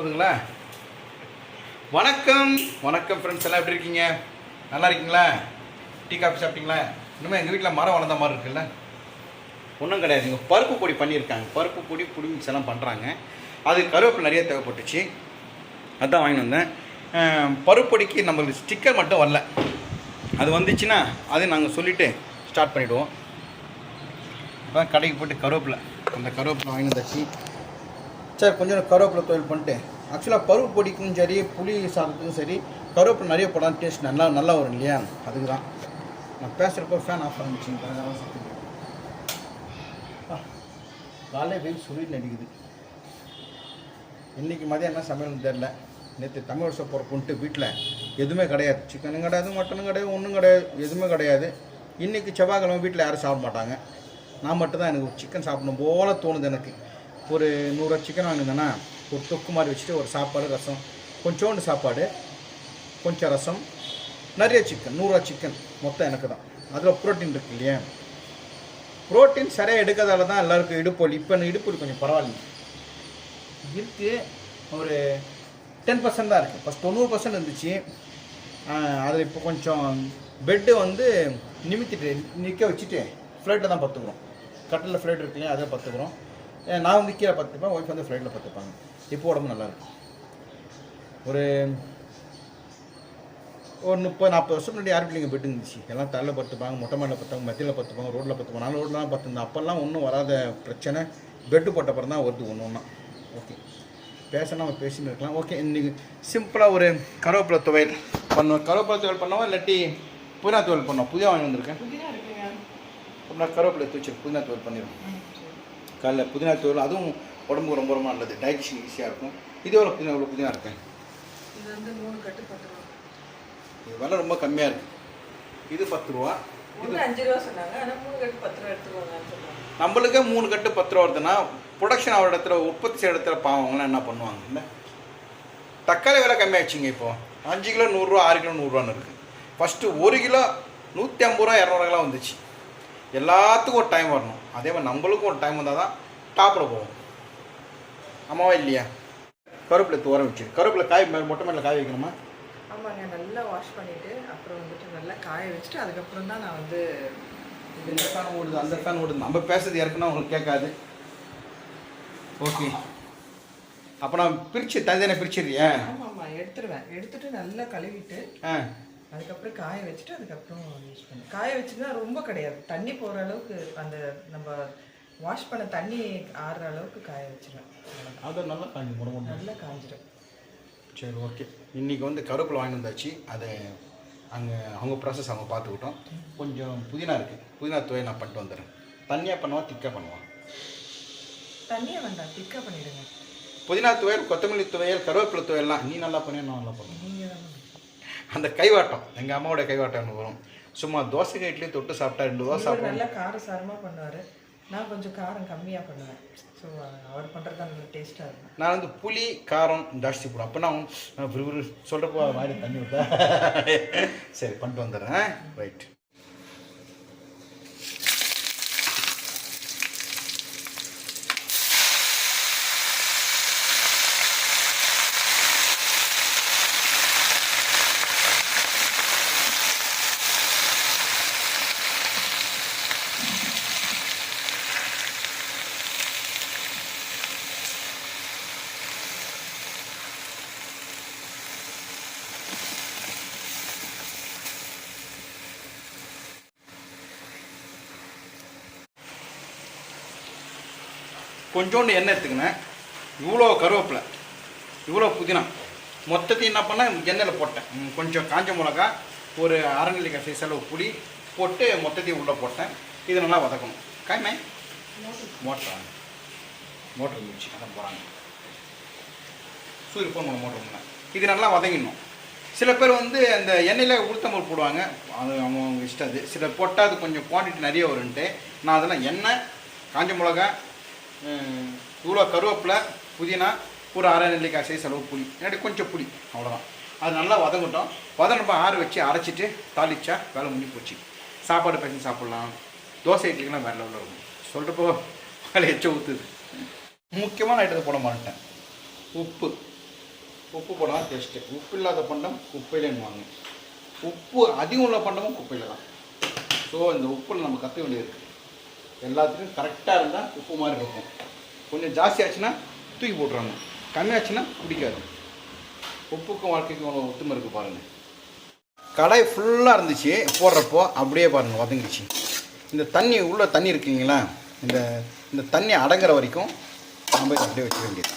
போதுங்களா? வணக்கம். வணக்கம் ஃப்ரெண்ட்ஸ் எல்லாம் எப்படி இருக்கீங்க? நல்லா இருக்கீங்களா? டீ காஃபி சாப்பிட்டீங்களா? இன்னுமே எங்கள் வீட்டில் மரம் வளர்ந்த மாதிரி இருக்குல்ல? ஒன்றும் கிடையாது. இங்கே பருப்பு பொடி பண்ணியிருக்காங்க. பருப்பு பொடி புடி எல்லாம் பண்ணுறாங்க அது கருவேப்பில் நிறைய தேவைப்பட்டுச்சு. அதான் வாங்கிட்டு வந்தேன். பருப்பொடிக்கு பருப்பு பொடிக்கு நம்மளுக்கு ஸ்டிக்கர் மட்டும் வரல. அது வந்துச்சுன்னா அது நாங்கள் சொல்லிவிட்டு ஸ்டார்ட் பண்ணிவிடுவோம் அதான் கடைக்கு போயிட்டு கருவேப்பில். அந்த கருவேப்பில் வாங்கி வந்தாச்சு. சரி கொஞ்சம் கருவேப்பிலை தொழில் பண்ணிட்டு ஆக்சுவலாக பருப்பு பொடிக்கும் சரி புளி சாதத்துக்கும் சரி கருவேப்பிலை நிறைய போடாமல் டேஸ்ட் நல்லா நல்லா வரும் இல்லையா? அதுக்கு தான் நான் பேசுகிறப்போ ஃபேன் ஆஃப் ஆரம்பிச்சிங்க காலையில் வெயில் சுருள் நடிக்குது இன்றைக்கி மதியம் என்ன சமையல்னு தெரில நேற்று தமிழ் வருஷம் போகிறப்புன்ட்டு வீட்டில் எதுவுமே கிடையாது. சிக்கனும் கிடையாது மட்டனும் கிடையாது ஒன்றும் கிடையாது எதுவுமே கிடையாது. இன்றைக்கி செவ்வாய்க்கிழமை வீட்டில் யாரும் சாப்பிட மாட்டாங்க. நான் மட்டும்தான் எனக்கு ஒரு சிக்கன் சாப்பிடணும் போல தோணுது எனக்கு. ஒரு நூறு சிக்கன் வாங்கியிருந்தேன்னா ஒரு தொக்கு மாதிரி வச்சுட்டு ஒரு சாப்பாடு ரசம் கொஞ்சோண்டு சாப்பாடு கொஞ்சம் ரசம் நிறைய சிக்கன் நூறுரூவா சிக்கன் மொத்தம் எனக்கு தான். அதில் ப்ரோட்டீன் இருக்கு இல்லையா? ப்ரோட்டீன் சரியாக எடுக்கிறதால தான் எல்லாருக்கும் இடுப்பு இப்போ எனக்கு இடுப்பு வலி கொஞ்சம் பரவாயில்லைங்க இருக்கு ஒரு டென் பர்சன்ட் தான் இருக்குது ஃபஸ்ட் தொண்ணூறு பர்சன்ட் இருந்துச்சு. அதில் இப்போ கொஞ்சம் பெட்டு வந்து நிமித்திட்டு நிற்க வச்சுட்டு ஃப்ளைட்டை தான் பார்த்துக்குறோம் கட்டில் ஃப்ளைட் இருக்கு இல்லையா அதை பார்த்துக்குறோம் நான் வந்து கீழே பத்துப்பேன் ஒய்ஃப் வந்து ஃப்ளைட்டில் பத்துப்பாங்க இப்போ உடம்பு நல்லா இருக்கு. ஒரு ஒரு முப்பது நாற்பது வருஷம் முன்னாடி யார் பிள்ளைங்க பெட்டு இருந்துச்சு. எல்லாம் தலையில் பத்துப்பாங்க மொட்டை மாடியில் பத்துப்பாங்க மத்தியில் பத்துப்பாங்க ரோட்டில் பத்துப்பாங்க நான் ரோட்லாம் பத்துந்தேன் அப்போல்லாம் ஒன்றும் வராத பிரச்சனை. பெட்டு போட்ட அப்புறம் தான் வருது ஒன்று ஒன்றா ஓகே பேசணும் நம்ம பேசின்னு இருக்கலாம். ஓகே இன்றைக்கி சிம்பிளாக ஒரு கருவேப்பிலை துவையல் பண்ணுவோம். கருவேப்பிலை துவையல் பண்ணுவோம் இல்லாட்டி புதினா துவையல் பண்ணுவோம். புதியா வாங்கி வந்திருக்கேன். புதினா அப்புறம் கருவேப்பிலை தூச்சி புதினா துவையல் பண்ணிடுவோம். காலைல புதினா துவையல் அதுவும் உடம்புக்கு ரொம்ப ரொம்ப நல்லது. டைஜஷன் ஈஸியாக இருக்கும். இது எவ்வளோ புதினா எவ்வளோ புதினா இருக்கேன் இது வந்து மூணு கட்டு பத்து ரூபா. இது விலை ரொம்ப கம்மியாக இருக்குது இது பத்து ரூபா. ஒன்று அஞ்சு ரூபா சொன்னாங்க. ஆனால் மூணு கட்டு பத்து ரூபா சொன்னாங்க. நம்மளுக்கே மூணு கட்டு பத்து ரூபா வருதுன்னா ப்ரொடக்ஷன் ஆகிற இடத்துல உற்பத்தி செய்கிற இடத்துல பாவங்களாம் என்ன பண்ணுவாங்க? இல்லை? தக்காளி விலை கம்மியாச்சுங்க இப்போ. அஞ்சு கிலோ நூறுரூவா ஆறு கிலோ நூறுரூவான்னு இருக்குது ஃபஸ்ட்டு ஒரு கிலோ நூற்றி ஐம்பது ரூபா இரநூறுவா வந்துச்சு. எல்லாத்துக்கும் ஒரு டைம் வரணும். அதே மாதிரி நம்மளுக்கும் ஒரு டைம் வந்தால் தான் டாப்பில் போகும் ஆமாவா இல்லையா? கருவேப்பிலை தோரம் வச்சிரு. கருவேப்பிலை காய் மொட்டை மேலே காய வைக்கணுமா? ஆமாங்க நல்லா வாஷ் பண்ணிட்டு அப்புறம் வந்துட்டு நல்லா காய வச்சுட்டு அதுக்கப்புறம் தான் நான் வந்து இந்த ஃபேன் ஓடுது அந்த ஃபேன் ஓடுது. நம்ம பேசுறது யாருக்குன்னா உங்களுக்கு கேட்காது. ஓகே அப்போ நான் பிரித்து தனித்தனியாக பிரிச்சிடுறியா? ஆமாம் ஆமாம் எடுத்துருவேன். எடுத்துட்டு நல்லா கழுவிட்டு ஆ. அதுக்கப்புறம் காய வச்சுட்டு அதுக்கப்புறம் யூஸ் பண்ணேன் காய வச்சுன்னா ரொம்ப கிடையாது. தண்ணி போகிற அளவுக்கு அந்த நம்ம வாஷ் பண்ண தண்ணி ஆறுற அளவுக்கு காய வச்சிருவேன் அவ்வளவுதான். அது நல்லா காஞ்சி போட முடியும் நல்லா காஞ்சிடும் சரி ஓகே இன்றைக்கி வந்து கருவேப்பிலை வாங்கி வந்தாச்சு. அதை அங்கே அவங்க ப்ராசஸ் அவங்க பார்த்துக்கிட்டோம். கொஞ்சம் புதினா இருக்குது புதினா துவையை நான் பண்ணிட்டு வந்துடுறேன். தனியாக பண்ணுவா திக்காக பண்ணுவான் தண்ணியை வேண்டாம் திக்காக பண்ணிடுங்க. புதினா துவையல் கொத்தமல்லி துவையல் கருவேப்பிலை துவையல்லாம் நீ நல்லா பண்ணி நான் நல்லா பண்ணுவேன். அந்த கைவாட்டம் எங்கள் அம்மாவோட கைவாட்டம் வரும். சும்மா தோசை இட்லி தொட்டு சாப்பிட்டா ரெண்டு தோசை சாப்பிடுவோம் நல்லா காரசாரமாக பண்ணுவார். நான் கொஞ்சம் காரம் கம்மியாக பண்ணுவேன். ஸோ அவர் பண்ணுறது நல்லா டேஸ்ட்டாக இருக்கும். நான் வந்து புளி காரம் ஜாஸ்தி போடும் அப்போ நான் சொல்கிறப்போ மாதிரி தண்ணி விட்டா சரி பண்ணிட்டு வந்துடுறேன். ரைட் கொஞ்சோண்டு எண்ணெய் எடுத்துக்கினேன் இவ்வளோ கருவேப்பிலை இவ்வளோ புதினா. மொத்தத்தையும் என்ன பண்ணேன்? எண்ணெயில் போட்டேன். கொஞ்சம் காஞ்ச மிளகா ஒரு அரை சைஸ் அளவு புளி போட்டு மொத்தத்தையும் உள்ளே போட்டேன். இது நல்லா வதக்கணும். காய்மே மோட்டர் மோட்டர் முடிச்சு அதான் போகிறாங்க சூரிய போன மோட்டர் பண்ணேன் இது நல்லா வதங்கிடணும். சில பேர் வந்து அந்த எண்ணெயில் உளுத்தம்பல் போடுவாங்க. அது அவங்க இஷ்டம் அது. சில போட்டால் அது கொஞ்சம் குவான்டிட்டி நிறைய வரும்ன்ட்டு நான் அதெல்லாம் எண்ணெய் காஞ்ச மிளகா இவ்வளோ கருவேப்பிலை புதினா ஒரு அரை நெல்லிக்காய் சைஸ் அளவு புளி. இல்லாட்டி கொஞ்சம் புளி அவ்வளோதான் அது நல்லா வதங்கட்டும். வதனப்போ ஆற வச்சு அரைச்சிட்டு தாளிச்சா வேலை முடிஞ்சு போச்சு. சாப்பாடு பேசி சாப்பிட்லாம். தோசை இட்லிக்கெல்லாம் வேறு லெவலில் இருக்கும் சொல்கிறப்போ வேலை எச்ச ஊற்றுது முக்கியமான ஐட்டத்தை போட மாட்டேன். உப்பு. உப்பு போடலாம் டேஸ்ட்டு உப்பு இல்லாத பண்டம் குப்பையிலேன்னு உப்பு அதிகம் உள்ள பண்டமும் குப்பையில் தான். ஸோ இந்த உப்பில் நம்ம கற்று வேண்டியது எல்லாத்துக்கும் கரெக்டாக இருந்தால் உப்பு மாதிரி இருக்கும். கொஞ்சம் ஜாஸ்தி ஆச்சுன்னா தூக்கி போட்டுறாங்க. கம்மியாச்சுன்னா பிடிக்காது உப்புக்கும் வாழ்க்கைக்கும் அவ்வளோ ஒத்துமை இருக்குது பாருங்கள் கடாய் ஃபுல்லாக இருந்துச்சு. போடுறப்போ அப்படியே பாருங்கள் வதங்கிச்சு இந்த தண்ணி உள்ளே தண்ணி இருக்குங்களா இந்த இந்த தண்ணி அடங்குற வரைக்கும் நம்ம அப்படியே வச்சுக்க வேண்டியது.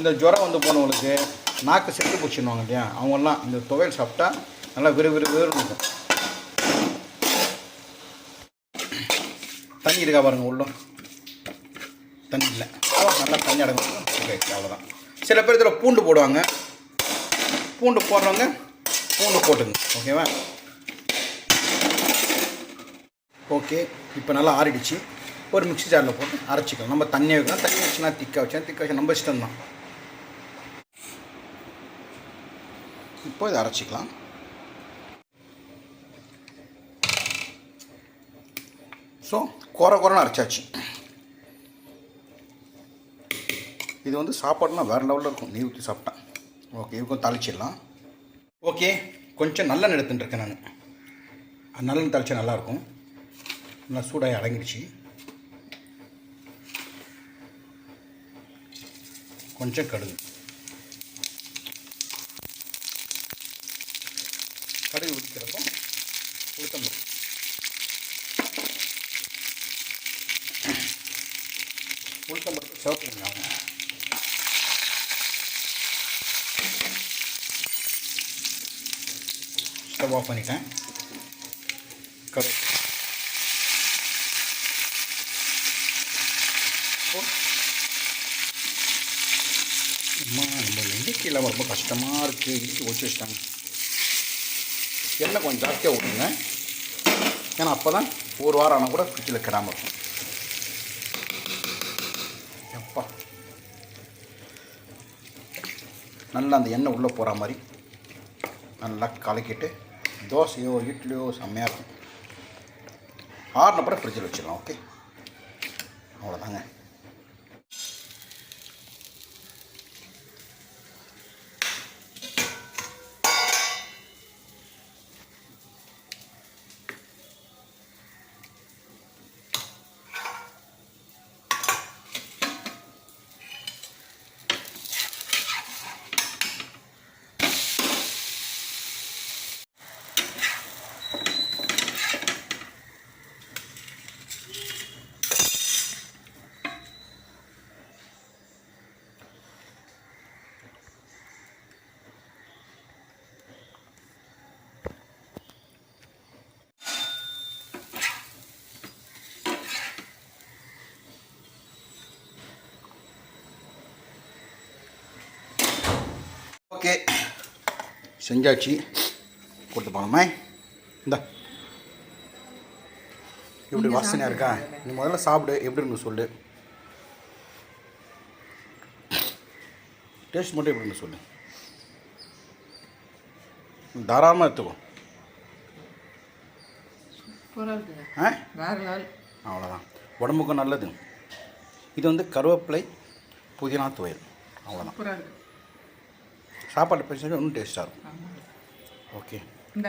இந்த ஜுரம் வந்து போனவங்களுக்கு நாக்கு செத்து பிடிச்சிருவாங்க இல்லையா? அவங்கெல்லாம் இந்த துவையல் சாப்பிட்டா நல்லா விறு விறு இருக்கும். தண்ணி இருக்கா பாருங்க உள்ள தண்ணி இல்லை நல்லா தண்ணி அடங்கும். ஓகே அவ்வளோதான் சில பேர் இதில் பூண்டு போடுவாங்க. பூண்டு போடுறவங்க பூண்டு போட்டுங்க. ஓகேவா? ஓகே இப்போ நல்லா ஆறிடுச்சு. ஒரு மிக்ஸி ஜாரில் போட்டு அரைச்சிக்கலாம். நம்ம தண்ணியை வைக்கலாம். தண்ணி வச்சுனா திக்க வச்சா திக்க வச்சா நம்ம இஷ்டம்தான். இப்போ இதை அரைச்சிக்கலாம். ஸோ குறை குறைன்னு அரைச்சாச்சு. இது வந்து சாப்பாடுனா வேறு லெவலில் இருக்கும். நெய் ஊற்றி சாப்பிட்டா. ஓகே இதுக்கும் தாளிச்சிடலாம். ஓகே கொஞ்சம் நல்ல எடுத்துட்டுருக்கேன் நான். நல்லெண்ணெய் தாளிச்சா நல்லாயிருக்கும். நல்லா சூடாகி அடங்கிடுச்சு. கொஞ்சம் கடுகு. ஸ்டவ் ஆஃப் பண்ணிட்டேன். கரெக்ட் அம்மா நம்ம எண்ணிக்கையில் ரொம்ப கஷ்டமாக இருக்குது இடிச்சு ஒழிச்சு வச்சிட்டாங்க. எண்ணெய் கொஞ்சம் ஜாஸ்தியாக ஊற்றுங்க. ஏன்னா அப்போ தான் ஒரு வாரம் ஆனால் கூட ஃப்ரிட்ஜில் கிடாமல் இருக்கும். எப்பா. நல்லா அந்த எண்ணெய் உள்ளே போகிற மாதிரி நல்லா கலக்கிட்டு தோசையோ இட்லியோ செம்மையாக இருக்கும். ஆறுன அப்புறம் ஃப்ரிட்ஜில் வச்சிடலாம் ஓகே அவ்வளோதாங்க ஓகே. செஞ்சாச்சு. கொடுத்து போனோமே இந்த. எப்படி வாசனையாக இருக்கா. நீ முதல்ல சாப்பிடு. எப்படி இருந்து சொல்லு. டேஸ்ட் மட்டும் எப்படி இருந்து சொல்லு. தாராளமாக எடுத்துக்கோ ஆ? அவ்வளோதான் உடம்புக்கும் நல்லது. இது வந்து கருவேப்பிலை புதினா துவையல். அவ்வளோதான் சாப்பாடு பேசுறது இன்னும் டேஸ்ட்டாக இருக்கும். ஓகே இந்த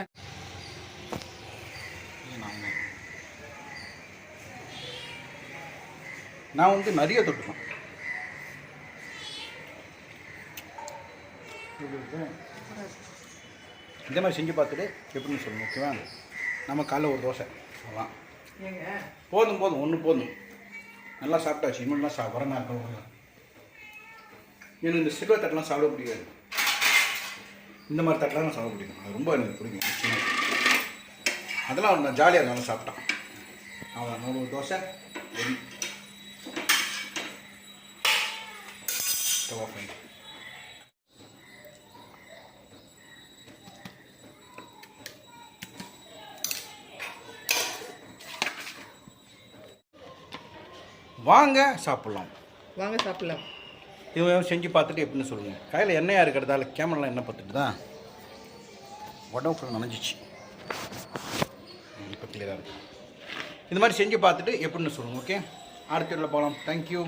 நான் வந்து நிறைய தொட்டுப்பேன். இந்த மாதிரி செஞ்சு பார்த்துட்டு எப்படின்னு சொல்லுங்க ஓகேவா நம்ம காலைல ஒரு தோசை ஏங்க. போதும் போதும் ஒன்று போதும். நல்லா சாப்பிட்டாச்சு இனிமேலாம் சா வரமா இருக்கணும் எனக்கு இந்த சில்வர் தட்டெலாம் சாப்பிட பிடிக்காது இந்த மாதிரி தட்டெலாம் நான் சாப்பிட பிடிக்கும். அது ரொம்ப எனக்கு பிடிக்கும். அதெல்லாம் நான் ஜாலியாக இருந்தாலும் சாப்பிட்டான். அவன் நூறு தோசை வாங்க சாப்பிட்லாம். வாங்க சாப்பிடலாம். இவங்க செஞ்சு பார்த்துட்டு எப்படின்னு சொல்லுங்கள் கையில் எண்ணெயாக இருக்கிறதால கேமராலாம் என்ன பார்த்துட்டு தான் உடம்பு ஃபுல்லாக நனைஞ்சிச்சு. இப்போ கிளியராக இருக்கு. இந்த மாதிரி செஞ்சு பார்த்துட்டு எப்படின்னு சொல்லுங்கள் ஓகே அடுத்த போகலாம் தேங்க்யூ